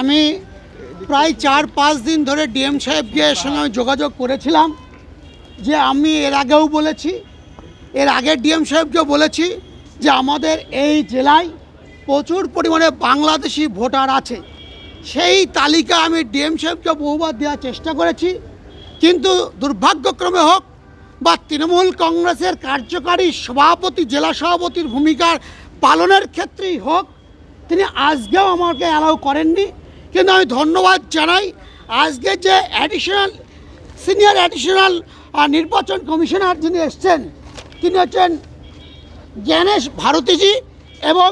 আমি প্রায় চার, পাঁচ দিন ধরে ডিএম সাহেবকে এর সঙ্গে আমি যোগাযোগ করেছিলাম যে আমি এর আগেও বলেছি, এর আগে ডিএম সাহেবকেও বলেছি যে আমাদের এই জেলায় প্রচুর পরিমাণে বাংলাদেশি ভোটার আছে। সেই তালিকা আমি ডিএম সাহেবকে বহুবার দেওয়ার চেষ্টা করেছি। কিন্তু দুর্ভাগ্যক্রমে হোক বা তৃণমূল কংগ্রেসের কার্যকারী সভাপতি, জেলা সভাপতির ভূমিকার পালনের ক্ষেত্রেই হোক, তিনি আজকেও আমাকে অ্যালাউ করেননি। কিন্তু আমি ধন্যবাদ জানাই আজকে যে অ্যাডিশনাল সিনিয়র অ্যাডিশনাল নির্বাচন কমিশনার যিনি এসছেন, তিনি হচ্ছেন জ্ঞানেশ ভারতীজি এবং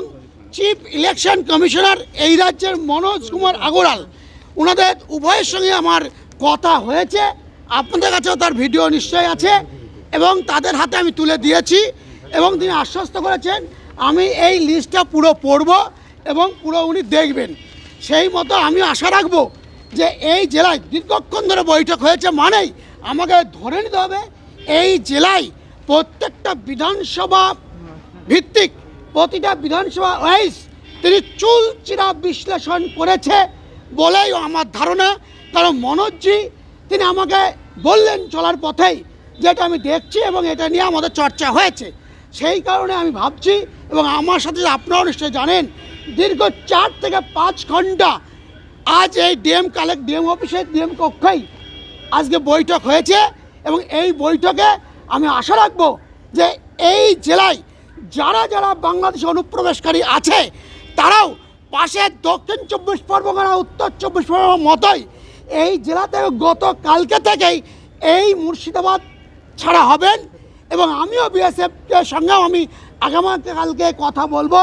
চিফ ইলেকশন কমিশনার এই রাজ্যের মনোজ কুমার আগরওয়াল। ওনাদের উভয়ের সঙ্গে আমার কথা হয়েছে, আপনাদের কাছেও তার ভিডিও নিশ্চয়ই আছে এবং তাদের হাতে আমি তুলে দিয়েছি এবং তিনি আশ্বস্ত করেছেন, আমি এই লিস্টটা পুরো পড়ব এবং পুরো উনি দেখবেন। সেই মতো আমি আশা রাখব যে এই জেলায় দীর্ঘক্ষণ ধরে বৈঠক হয়েছে মানেই আমাকে ধরে নিতে হবে এই জেলায় প্রত্যেকটা বিধানসভা ভিত্তিক, প্রতিটা বিধানসভা ওয়াইজ তিনি চুল চিরা বিশ্লেষণ করেছে বলেই আমার ধারণা। কারণ মনোজজি, তিনি আমাকে বললেন চলার পথেই, যেটা আমি দেখছি এবং এটা নিয়ে আমাদের চর্চা হয়েছে। সেই কারণে আমি ভাবছি এবং আমার সাথে আপনারাও নিশ্চয়ই জানেন, দীর্ঘ চার থেকে পাঁচ ঘণ্টা আজ এই ডিএম কালেক্ট, ডিএম অফিসে, ডিএম কক্ষেই আজকে বৈঠক হয়েছে এবং এই বৈঠকে আমি আশা রাখব যে এই জেলায় যারা যারা বাংলাদেশে অনুপ্রবেশকারী আছে, তারাও পাশে দক্ষিণ চব্বিশ পরগনা, উত্তর চব্বিশ পরগনার মতোই এই জেলাতে গত কালকে থেকেই এই মুর্শিদাবাদ ছাড়া হবেন। এবং আমিও বিএসএফের সঙ্গেও আমি আগামীকালকে কথা বলব।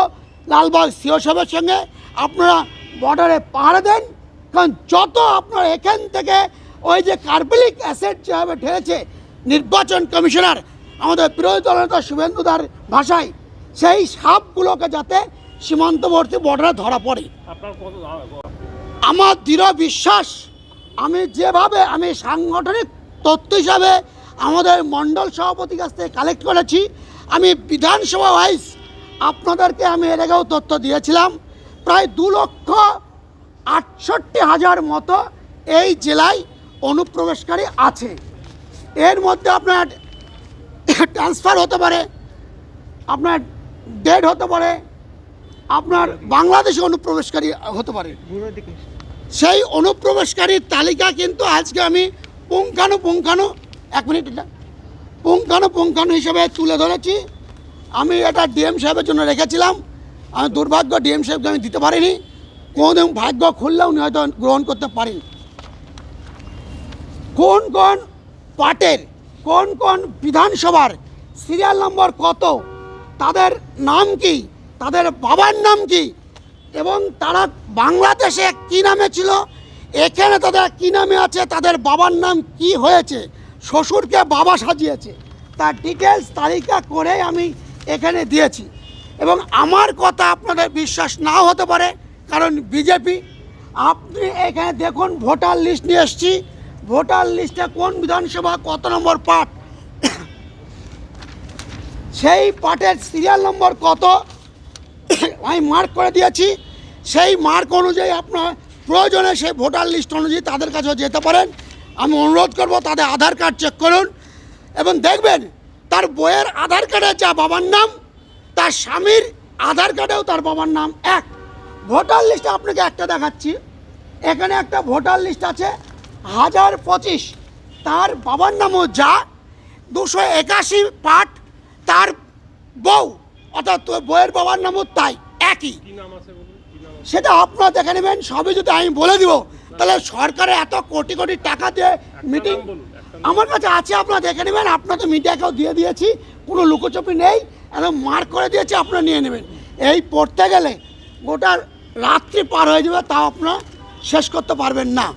লালবাগ সিও সাহেবের সঙ্গে। আপনারা বর্ডারে পাহারা দেন। কারণ যত আপনার এখান থেকে ওই যে কার্বলিক অ্যাসেট যেভাবে ঠেলেছে নির্বাচন কমিশনার আমাদের বিরোধী দলনেতা শুভেন্দুদার ভাষায় সেই সাপগুলোকে যাতে সীমান্তবর্তী বর্ডারে ধরা পড়ে। আমার দৃঢ় বিশ্বাস আমি যেভাবে আমি সাংগঠনিক তথ্য হিসাবে আমাদের মণ্ডল সভাপতির কাছ থেকে কালেক্ট করেছি। আমি বিধানসভা ওয়াইজ আপনাদেরকে আমি এর আগেও তথ্য দিয়েছিলাম, প্রায় দু লক্ষ আটষট্টি হাজার মতো এই জেলায় অনুপ্রবেশকারী আছে। এর মধ্যে আপনার ট্রান্সফার হতে পারে, আপনার ডেড হতে পারে, আপনার বাংলাদেশে অনুপ্রবেশকারী হতে পারে। সেই অনুপ্রবেশকারীর তালিকা কিন্তু আজকে আমি পুঙ্খানু পুঙ্খানু এক মিনিট, এটা পুঙ্খানু পুঙ্খানু হিসেবে তুলে ধরেছি। আমি এটা ডিএম সাহেবের জন্য রেখেছিলাম। আমি দুর্ভাগ্য ডিএম সাহেবকে আমি দিতে পারিনি। কোনোদিন ভাগ্য খুললে উনি হয়তো গ্রহণ করতে পারেন। কোন কোন পার্টের, কোন কোন বিধানসভার সিরিয়াল নম্বর কত, তাদের নাম কি, তাদের বাবার নাম কি, এবং তারা বাংলাদেশে কি নামে ছিল, এখানে তাদের কি নামে আছে, তাদের বাবার নাম কি হয়েছে শ্বশুরকে বাবা সাজিয়েছে। তার ডিটেলস তালিকা করে আমি এখানে দিয়েছি। এবং আমার কথা আপনাদের বিশ্বাস নাও হতে পারে, কারণ বিজেপি আপনি এখানে দেখুন, ভোটার লিস্ট নিয়ে এসছি। ভোটার লিস্টে কোন বিধানসভা কত নম্বর পার্ট সেই পার্টের সিরিয়াল নম্বর কত? আমি মার্ক করে দিয়েছি। সেই মার্ক অনুযায়ী আপনার প্রয়োজনে সেই ভোটার লিস্ট অনুযায়ী তাদের কাছেও যেতে পারেন। আমি অনুরোধ করব তাদের আধার কার্ড চেক করুন এবং দেখবেন তার বইয়ের আধার কার্ডে যা বাবার নাম তার স্বামীর আধার কার্ডেও তার বাবার নাম এক। ভোটার লিস্টে আপনাকে একটা দেখাচ্ছি। এখানে একটা ভোটার লিস্ট আছে হাজার পঁচিশ। তার বাবার নামও যা দুশো একাশি পাট তার বউ অর্থাৎ তোর বউয়ের বাবার নামও তাই একই। সেটা আপনারা দেখে নেবেন সবই যদি আমি বলে দিব তাহলে সরকারে এত কোটি কোটি টাকা দিয়ে মিটিং। আমার কাছে আছে আপনারা দেখে নেবেন আপনার তো মিডিয়াকেও দিয়ে দিয়েছি কোনো লুকোচুপি নেই একদম মার্ক করে দিয়েছি আপনারা নিয়ে নেবেন এই পড়তে গেলে গোটা রাত্রি পার হয়ে যাবে তাও আপনারা শেষ করতে পারবেন না